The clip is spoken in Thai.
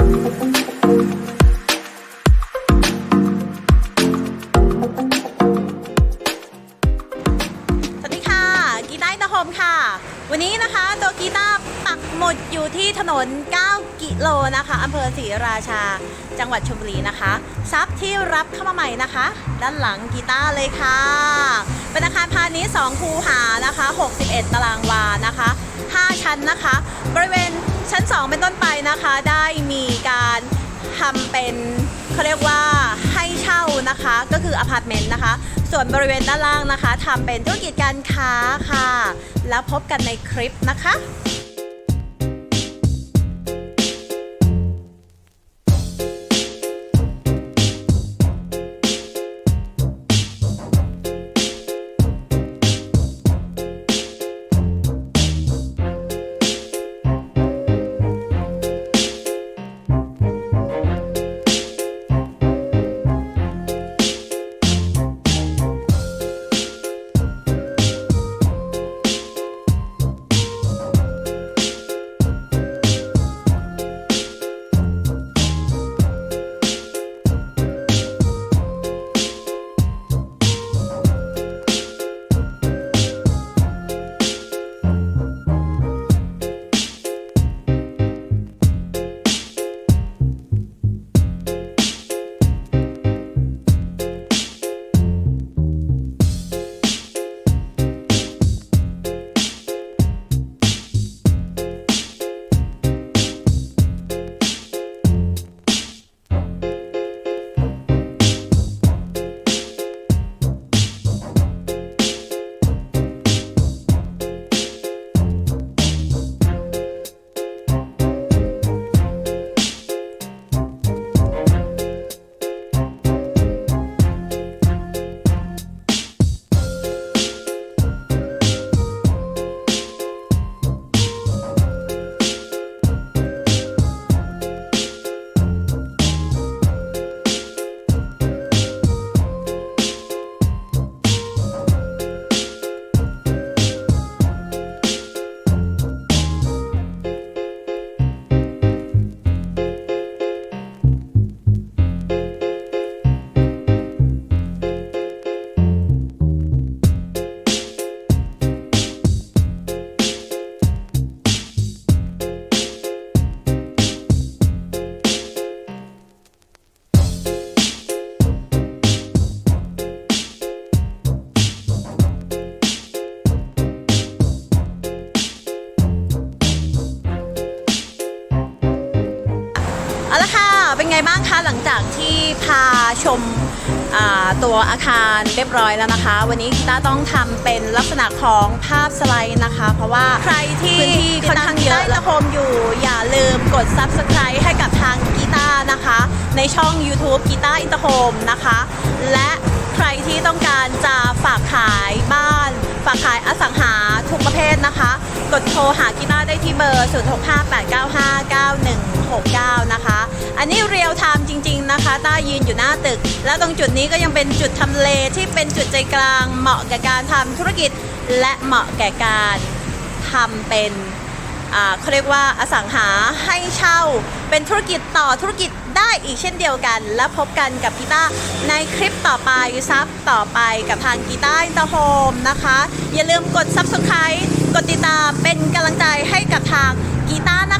สวัสดีค่ะ กีตาร์อินเตอร์โฮมค่ะ วันนี้นะคะตัวกีตาร์ปักหมดอยู่ที่ถนน 9 กิโลนะคะอำเภอศรีราชา จังหวัดชลบุรีนะคะซับที่รับเข้ามาใหม่นะคะ ด้านหลังกีตาร์เลยค่ะ เป็นอาคารพาณิชย์2คูหานะคะ 61 ตารางวานะคะ ชั้นนะคะ บริเวณชั้น 2 เป็นต้นไปนะคะ ได้มีการทำเป็นเขาเรียกว่าให้เช่านะคะ ก็คืออพาร์ตเมนต์นะคะ ส่วนบริเวณด้านล่างนะคะทำเป็นธุรกิจการค้าค่ะ แล้วพบกันในคลิปนะคะ จากที่พาชมอ่าตัวอาคารเรียบร้อยแล้วนะคะ วันนี้กีตาร์ต้องทำเป็นลักษณะของภาพสไลด์นะคะ เพราะว่าใครที่พื้นที่ค่อนข้างเยอะและโฮมอยู่ อย่าลืมกด Subscribe ให้กับทางกีตาร์นะคะ ในช่อง YouTube กีตาร์อินเตอร์โฮมนะคะ และใครที่ต้องการจะฝากขายบ้าน ฝากขายอสังหาทุกประเภทนะคะ กดโทรหากีตาได้ที่เบอร์ 0658959169 นะคะ อันนี้เรียลไทม์จริง ๆ นะคะต้ายืนอยู่หน้าตึก แล้วตรงจุดนี้ก็ยังเป็นจุดทำเลที่เป็นจุดใจกลาง เหมาะแก่การทำธุรกิจ และเหมาะแก่การทำเป็นเขาเรียกว่าอสังหาให้เช่า เป็นธุรกิจต่อธุรกิจได้อีกเช่นเดียวกัน และพบกันกับกีตาร์ในคลิปต่อไปซับต่อไปกับทางกีตาร์อินเตอร์โฮมนะคะ อย่าลืมกด Subscribe กดติดตามเป็นกำลังใจให้กับทางกีตาร์นะคะขอบคุณค่ะ